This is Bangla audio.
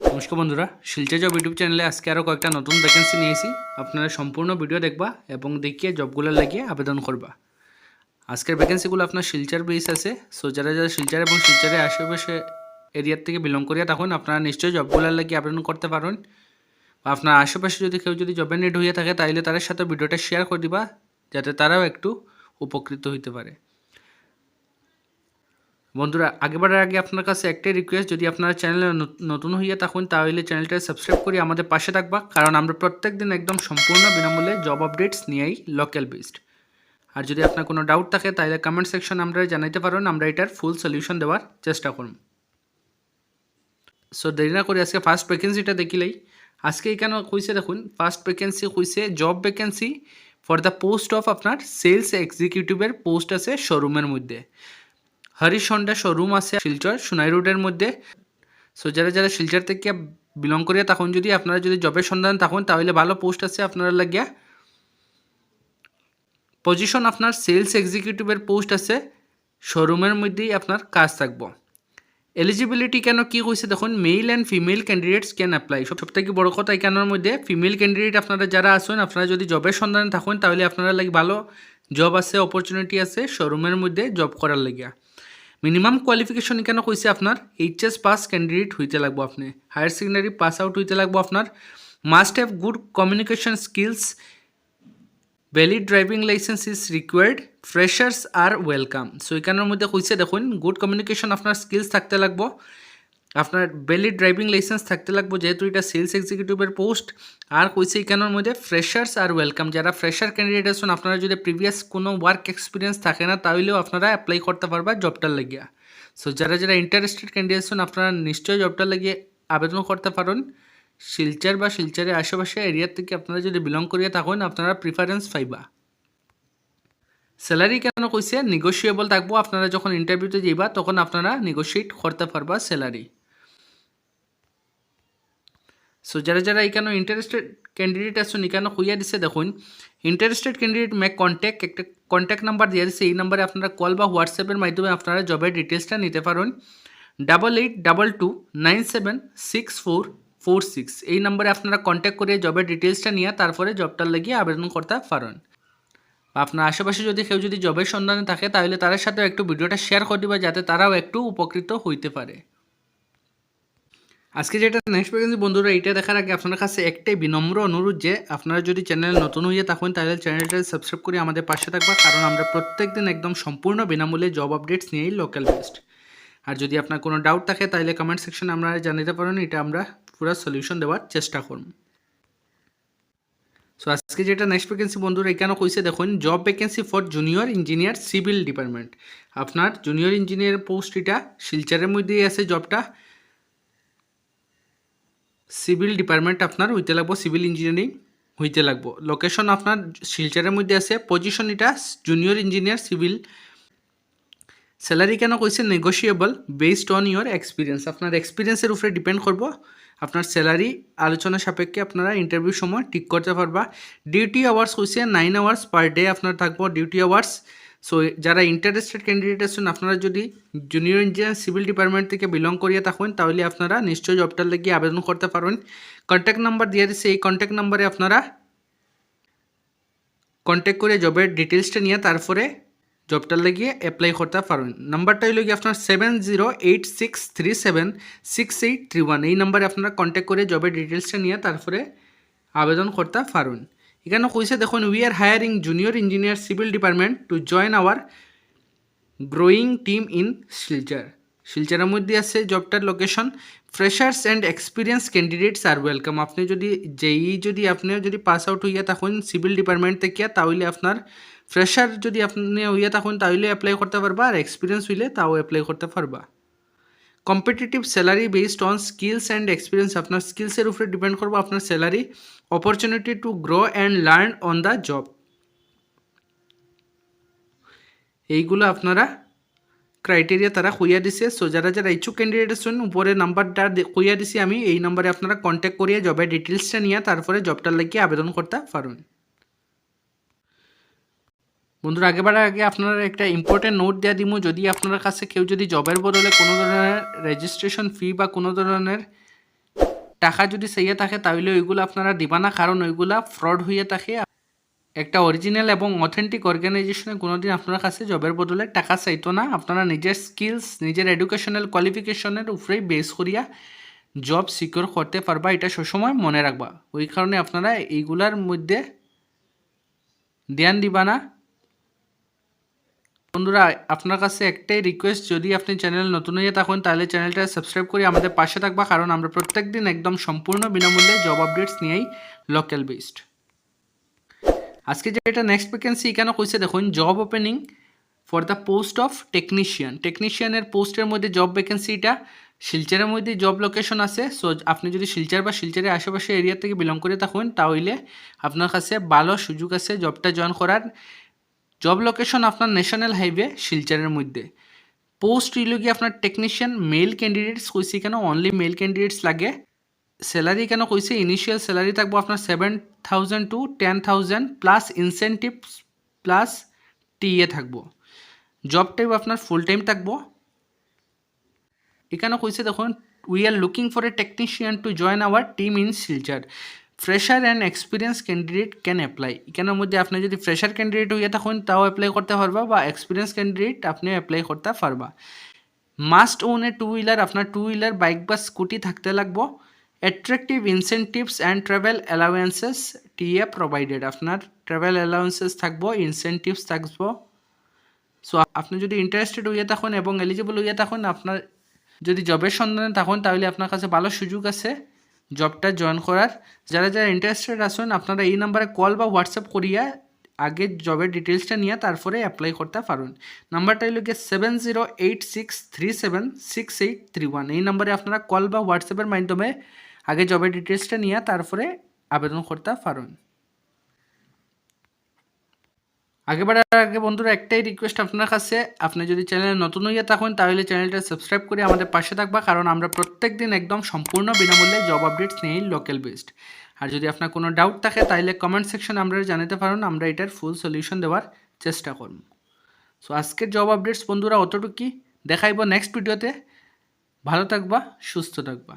নমস্কার বন্ধুরা শিলচর জব ইউটিউব চ্যানেলে আজকে আরও কয়েকটা নতুন ভ্যাকেন্সি নিয়েছি আপনারা সম্পূর্ণ ভিডিও দেখবা এবং দেখিয়ে জবগুলো লাগিয়ে আবেদন করবা। আজকের ভ্যাকেন্সিগুলো আপনার শিলচার বেস আছে। সো যারা যারা শিলচর এবং শিলচরের আশেপাশে এরিয়ার থেকে বিলং করিয়া থাকুন, আপনারা নিশ্চয়ই জবগুলোর লাগিয়ে আবেদন করতে পারেন বা আপনার আশেপাশে যদি কেউ যদি জবের নেট হয়ে থাকে তাহলে তাদের সাথে ভিডিওটা শেয়ার করে দিবা, যাতে তারাও একটু উপকৃত হইতে পারে। বন্ধুরা, আগেবারের আগে আপনার কাছে একটাই রিকোয়েস্ট যদি আপনার চ্যানেলে নতুন হইয়া থাকুন, তাহলে চ্যানেলটা সাবস্ক্রাইব করে আমাদের পাশে থাকবা, কারণ আমরা প্রত্যেক দিন একদম সম্পূর্ণ বিনামূল্যে জব আপডেটস নিয়েই লোকাল বেসড আর যদি আপনার কোনো ডাউট থাকে, তাহলে কমেন্ট সেকশন আমরা জানাইতে পারেন আমরা এটার ফুল সলিউশন দেওয়ার চেষ্টা করব। সো দেরি না করে আজকে ফার্স্ট ভ্যাকেন্সিটা দেখিলেই আজকে এখানে কইছে, দেখুন ফার্স্ট ভ্যাকেন্সি কইছে job vacancy for the post of আপনার সেলস এক্সিকিউটিভের পোস্ট আছে শোরুমের মধ্যে। হরিশ হন্ডা শোরুম আছে শিলচর, সোনাই রোডের মধ্যে। সো যারা যারা শিলচর থেকে বিলং করিয়া তখন যদি আপনারা যদি জবের সন্ধান থাকুন, তাহলে ভালো পোস্ট আছে আপনারা লাগিয়া। পজিশন আপনার সেলস এক্সিকিউটিভের পোস্ট আছে শোরুমের মধ্যেই আপনার কাজ থাকব। এলিজিবিলিটি কেন কি কইছে দেখুন male and female candidates can apply সব থেকে বড় কথা এখানের মধ্যে ফিমেল ক্যান্ডিডেট আপনারা যারা আছেন, আপনারা যদি জবের সন্ধানে থাকুন, তাহলে আপনারা লাগে ভালো জব আছে অপরচুনিটি আছে শোরুমের মধ্যে জব করার লাগিয়া। মিনিমাম কোয়ালিফিকেশন কেন কইছে আপনার? এইচএস পাস ক্যান্ডিডেট হইতে লাগবো আপনি। হায়ার সেকেন্ডারি পাস আউট হইতে লাগবো আপনার। Must have good communication skills valid driving licence is required freshers are welcome so এখানের মধ্যে কইছে দেখুন গুড কমিউনিকেশন আপনার স্কিলস থাকতে লাগবো। আপনার ভ্যালিড ড্রাইভিং লাইসেন্স থাকতে লাগবো, যেহেতু এটা সেলস এক্সিকিউটিভের পোস্ট আর কইছে এখানের মধ্যে ফ্রেশার্স আর ওয়েলকাম যারা ফ্রেশার ক্যান্ডিডেট আছেন, আপনারা যদি প্রিভিয়াস কোনো ওয়ার্ক এক্সপিরিয়েন্স থাকে না তাহলেও আপনারা অ্যাপ্লাই করতে পারবা জবটার লাগিয়া। সো যারা যারা ইন্টারেস্টেড ক্যান্ডিডেট আছেন, আপনারা নিশ্চয়ই জবটার লাগিয়ে আবেদন করতে পারেন। শিলচর বা শিলচরের আশেপাশে এরিয়ার থেকে আপনারা যদি বিলং করিয়া থাকেন, আপনারা প্রিফারেন্স পাইবা। স্যালারি কেন কইছে? নিগোসিয়েবল থাকব। আপনারা যখন ইন্টারভিউতে যাইবা, তখন আপনারা নিগোসিয়েট করতে পারবা স্যালারি সো যারা যারা এখানে ইন্টারেস্টেড ক্যান্ডিডেট আছেন এখানে হইয়া দিছে, দেখুন ইন্টারেস্টেড ক্যান্ডিডেট ম্যাক কন্ট্যাক্ট একটা কন্ট্যাক্ট নাম্বার দিয়ে দিছে, এই নাম্বারে আপনারা কল বা হোয়াটসঅ্যাপের মাধ্যমে আপনারা জবের ডিটেলসটা নিতে পারেন। Double eight double two nine seven six four four six এই নাম্বারে আপনারা কন্ট্যাক্ট করে জবের ডিটেলসটা নিয়ে, তারপরে জবটার লাগিয়ে আবেদন করতে পারেন। আপনার আশেপাশে যদি কেউ যদি জবের সন্ধানে থাকে, তাহলে তাদের সাথেও একটু ভিডিওটা শেয়ার করে দিবা, যাতে তারাও একটু উপকৃত হইতে পারে। আজকে যেটা নেক্সট ভ্যাকেন্সি বন্ধুরা এটা দেখার আগে আপনার কাছে একটাই বিনম্র অনুরোধ যে, আপনারা যদি চ্যানেল নতুন হয়ে থাকেন, তাহলে চ্যানেলটা সাবস্ক্রাইব করে আমাদের পাশে থাকবা, কারণ আমরা প্রত্যেক দিন একদম সম্পূর্ণ বিনামূল্যে জব আপডেটস নিয়েই লোকাল বেস্ট আর যদি আপনার কোনো ডাউট থাকে, তাহলে কমেন্ট সেকশনে আমরা জানাতে পারেন, এটা আমরা পুরো সলিউশন দেওয়ার চেষ্টা করব। সো আজকে যেটা নেক্সট ভ্যাকেন্সি বন্ধুরা এখানে কইছে, দেখুন job vacancy for junior engineer civil department আপনার জুনিয়র ইঞ্জিনিয়ার পোস্ট এটা শিলচারের মধ্যেই আছে জবটা সিভিল ডিপার্টমেন্ট আপনার হইতে লাগবো, সিভিল ইঞ্জিনিয়ারিং হইতে লাগবো। লোকেশন আপনার শিলচারের মধ্যে আছে। পজিশন এটা জুনিয়র ইঞ্জিনিয়ার সিভিল স্যালারি কেন কইছে negotiable based on your experience আপনার এক্সপিরিয়েন্সের উপরে ডিপেন্ড করব। আপনার স্যালারি আলোচনা সাপেক্ষে আপনারা ইন্টারভিউ সময় ঠিক করতে পারবা। ডিউটি আওয়ার্স হয়েছে নাইন আওয়ার্স পার ডে আপনার থাকব। ডিউটি আওয়ার্স সো যারা ইন্টারেস্টেড ক্যান্ডিডেট আছেন, আপনারা যদি জুনিয়র ইঞ্জিনিয়ার সিভিল ডিপার্টমেন্ট থেকে বিলং করিয়ে থাকেন, তাহলে আপনারা নিশ্চয়ই জবটার লাগিয়ে আবেদন করতে পারবেন। কন্ট্যাক্ট নাম্বার দিয়ে দিচ্ছে এই কন্ট্যাক্ট নাম্বারে আপনারা কন্ট্যাক্ট করে জবের ডিটেলসটা নিয়ে তারপরে জবটার লাগিয়ে অ্যাপ্লাই করতে পারবেন। নাম্বারটা হইল গিয়ে আপনার seven zero eight six three seven six eight three one এই নাম্বারে আপনারা কন্ট্যাক্ট করে জবের ডিটেলসটা নিয়ে তারপরে আবেদন করতে পারবেন। এখানে কইছে, দেখুন we are hiring junior engineer civil department to join our growing team in Silchar শিলচারের মধ্যে আছে জবটার location freshers and experience candidates are welcome আপনি যদি, যেই যদি আপনি যদি পাস আউট হইয়া থাকুন সিভিল ডিপার্টমেন্ট থেকে তাহলে আপনার ফ্রেশার যদি আপনি হইয়া থাকুন, তাহলে অ্যাপ্লাই করতে পারবা। আর এক্সপিরিয়েন্স হইলে তাও অ্যাপ্লাই করতে পারবা। Competitive salary based on skills and experience আপনার স্কিলসের উপরে ডিপেন্ড করব আপনার salary opportunity to grow and learn on the job এইগুলো আপনারা ক্রাইটেরিয়া তারা কইয়া দিছে। সো যারা যারা ইচ্ছুক ক্যান্ডিডেট আছেন উপরে নাম্বারটা কইয়া দিছি আমি, এই নাম্বারে আপনারা কন্ট্যাক্ট করিয়া জবের ডিটেলসটা নিয়ে তারপরে জবটার লাগিয়ে আবেদন করতে পারবেন বন্ধুরা আগেবার আগে আপনারা একটা ইম্পর্টেন্ট নোট দেওয়া দিমু। যদি আপনার কাছে কেউ যদি জবের বদলে কোনো ধরনের রেজিস্ট্রেশন ফি বা কোনো ধরনের টাকা যদি চাইয়ে থাকে, তাহলে ওইগুলো আপনারা দিবা না। কারণ ওইগুলা ফ্রড হইয়া থাকে। একটা অরিজিনাল এবং অথেন্টিক অর্গানাইজেশনে কোনোদিন আপনার কাছে জবের বদলে টাকা চাইতো না। আপনারা নিজের স্কিলস নিজের এডুকেশনাল কোয়ালিফিকেশনের উপরেই বেস করিয়া জব সিকিউর করতে পারবা। এটা সবসময় মনে রাখবা। ওই কারণে আপনারা এইগুলার মধ্যে ধ্যান দিবা না। বন্ধুরা, আপনার কাছে একটাই রিকোয়েস্ট যদি আপনি চ্যানেল নতুন হয়ে থাকুন, তাহলে চ্যানেলটা সাবস্ক্রাইব করে আমাদের পাশে থাকবা, কারণ আমরা প্রত্যেক দিন একদম সম্পূর্ণ বিনামূল্যে জব আপডেটস নিয়েই লোকাল বেসড আজকে যেটা নেক্সট ভ্যাকেন্সি এখানে কইছে, দেখুন job opening for the post of technician টেকনিশিয়ানের পোস্টের মধ্যে জব ভ্যাকেন্সিটা শিলচরের মধ্যে জব লোকেশন আছে সো আপনি যদি শিলচর বা শিলচরের আশেপাশে এরিয়া থেকে বিলং করে থাকুন, তাহলে আপনার কাছে ভালো সুযোগ আছে জবটা জয়েন করার। জব লোকেশন আপনার ন্যাশনাল হাইওয়ে শিলচরের মধ্যে। পোস্ট হইল কি আপনার টেকনিশিয়ান মেল ক্যান্ডিডেটস কইছে কেন? অনলি মেল ক্যান্ডিডেটস লাগে। স্যালারি কেন কইছে? ইনিশিয়াল স্যালারি থাকব আপনার seven thousand to ten thousand plus incentives plus TA থাকব। জব টাইপ আপনার ফুল টাইম থাকব। এখানে কইছে দেখুন we are looking for a technician to join our team in Silchar fresher and experience candidate can apply এখানের মধ্যে আপনি যদি ফ্রেশার ক্যান্ডিডেট হইয়া থাকুন, তাও অ্যাপ্লাই করতে পারবা বা এক্সপিরিয়েন্স ক্যান্ডিডেট আপনি অ্যাপ্লাই করতে পারবা। Must own a two wheeler আপনার টু হুইলার বাইক বা স্কুটি থাকতে লাগবো। Attractive incentives and travel allowances TA provided আপনার ট্রাভেল অ্যালাউয়েন্সেস থাকব ইনসেন্টিভস থাকব। সো আপনি যদি ইন্টারেস্টেড হইয়া থাকুন এবং এলিজিবল হইয়া থাকুন, আপনার যদি জবের সন্ধানে থাকুন, তাহলে আপনার কাছে ভালো সুযোগ আছে। জবটা জয়েন করার। যারা যারা ইন্টারেস্টেড আসুন আপনারা এই নাম্বারে কল বা হোয়াটসঅ্যাপ করিয়া আগে জবের ডিটেলসটা নিয়ে তারপরে অ্যাপ্লাই করতে পারুন নাম্বারটা হলো গিয়ে seven zero eight six three seven six eight three one এই নাম্বারে আপনারা কল বা হোয়াটসঅ্যাপের মাধ্যমে আগে জবের ডিটেলসটা নিয়ে তারপরে আবেদন করতে পারুন আগে বাড়ার আগে বন্ধুরা একটাই রিকোয়েস্ট আপনার কাছে। আপনি যদি চ্যানেলে নতুন হইয়া থাকুন, তাহলে চ্যানেলটা সাবস্ক্রাইব করে আমাদের পাশে থাকবা, কারণ আমরা প্রত্যেক দিন একদম সম্পূর্ণ বিনামূল্যে জব আপডেটস নিয়েই লোকাল বেসড আর যদি আপনার কোনো ডাউট থাকে, তাহলে কমেন্ট সেকশন আমরা জানাতে পারেন, আমরা এটার ফুল সলিউশন দেওয়ার চেষ্টা করব। সো আজকের জব আপডেটস বন্ধুরা অতটুকু অতটুকুই। দেখাইব নেক্সট ভিডিওতে ভালো থাকবা, সুস্থ থাকবা।